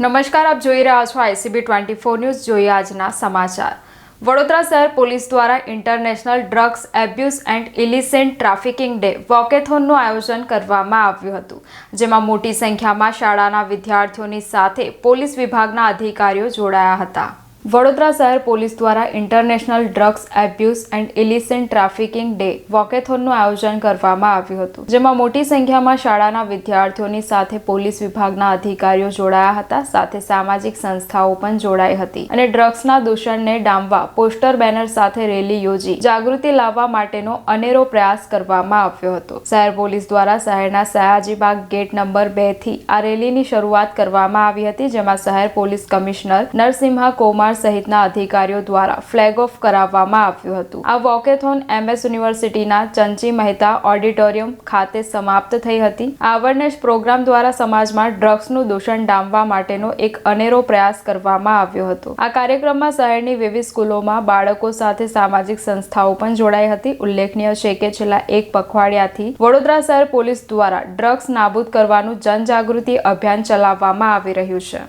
નમસ્કાર, આપ જોઈ રહ્યા છો આઈસીબી ટ્વેન્ટી ફોર ન્યૂઝ. જોઈએ આજના સમાચાર. વડોદરા શહેર પોલીસ દ્વારા international drugs abuse and illicit trafficking day વોકેથોનનું આયોજન કરવામાં આવ્યું હતું, જેમાં મોટી સંખ્યામાં શાળાના વિદ્યાર્થીઓની સાથે પોલીસ વિભાગના અધિકારીઓ જોડાયા હતા. વડોદરા શહેર પોલીસ દ્વારા international drugs abuse and illicit trafficking day વોકેથોનનું આયોજન કરવામાં આવ્યું હતું, જેમાં મોટી સંખ્યામાં શાળાના વિદ્યાર્થીઓની સાથે પોલીસ વિભાગના અધિકારીઓ જોડાયા હતા, સાથે સામાજિક સંસ્થાઓ પણ જોડાઈ હતી અને ડ્રગ્સના દૂષણને ડામવા પોસ્ટર, બેનર સાથે રેલી યોજી જાગૃતિ લાવવા માટેનો અનેરો પ્રયાસ કરવામાં આવ્યો હતો. શહેર પોલીસ દ્વારા શહેરના સયાજીબાગ ગેટ નંબર બેથી આ રેલીની શરૂઆત કરવામાં આવી હતી, જેમાં શહેર પોલીસ કમિશનર નરસિંહા કોમાર સહિતના અધિકારીઓ દ્વારા ફ્લેગ ઓફ કરાવવામાં આવ્યું હતું. આ વોકેથોન એમએસ યુનિવર્સિટીના ચંચી મહેતા ઓડિટોરિયમ ખાતે સમાપ્ત થઈ હતી. આ અવેરનેસ પ્રોગ્રામ દ્વારા સમાજમાં ડ્રગ્સનું દૂષણ ડામવા માટેનો એક અનેરો પ્રયાસ કરવામાં આવ્યો હતો. આ કાર્યક્રમમાં શહેરની વિવિધ સ્કૂલોમાં બાળકો સાથે સામાજિક સંસ્થાઓ પણ જોડાઈ હતી. ઉલ્લેખનીય છે કે છેલ્લા એક પખવાડિયાથી વડોદરા શહેર પોલીસ દ્વારા ડ્રગ્સ નાબૂદ કરવાનું જનજાગૃતિ અભિયાન ચલાવવામાં આવી રહ્યું છે.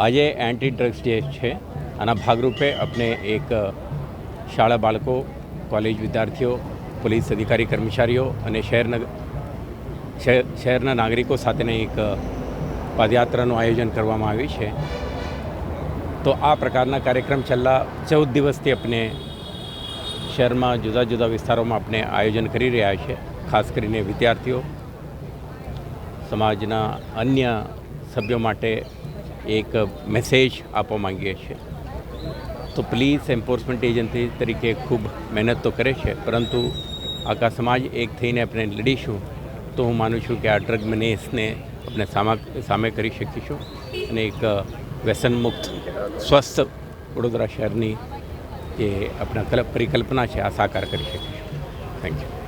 આજે એન્ટી ડ્રગ્સ ડે છે, આના ભાગરૂપે આપણે એક શાળા બાળકો કોલેજ વિદ્યાર્થીઓ, પોલીસ અધિકારી, કર્મચારીઓ અને શહેરના શહેર- શહેરના નાગરિકો સાથેને એક પદયાત્રાનું આયોજન કરવામાં આવ્યું છે. તો આ પ્રકારના કાર્યક્રમ છેલ્લા ચૌદ દિવસથી આપણે શહેરમાં જુદા જુદા વિસ્તારોમાં આપણે આયોજન કરી રહ્યા છે, ખાસ કરીને વિદ્યાર્થીઓ, સમાજના અન્ય સભ્યો માટે એક મેસેજ આપવા માંગીએ છીએ. તો પ્લીઝ એન્ફોર્સમેન્ટ એજન્સી તરીકે ખૂબ મહેનત તો કરે છે, પરંતુ આખા સમાજ એક થઈને આપણે લડીશું, તો હું માનું છું કે આ ડ્રગ મેનેસને આપણે સામા, સામે કરી શકીશું અને એક વ્યસનમુક્ત, સ્વસ્થ વડોદરા શહેરની જે આપણા કલ, પરિકલ્પના છે, આ સાકાર કરી શકીશું. Thank you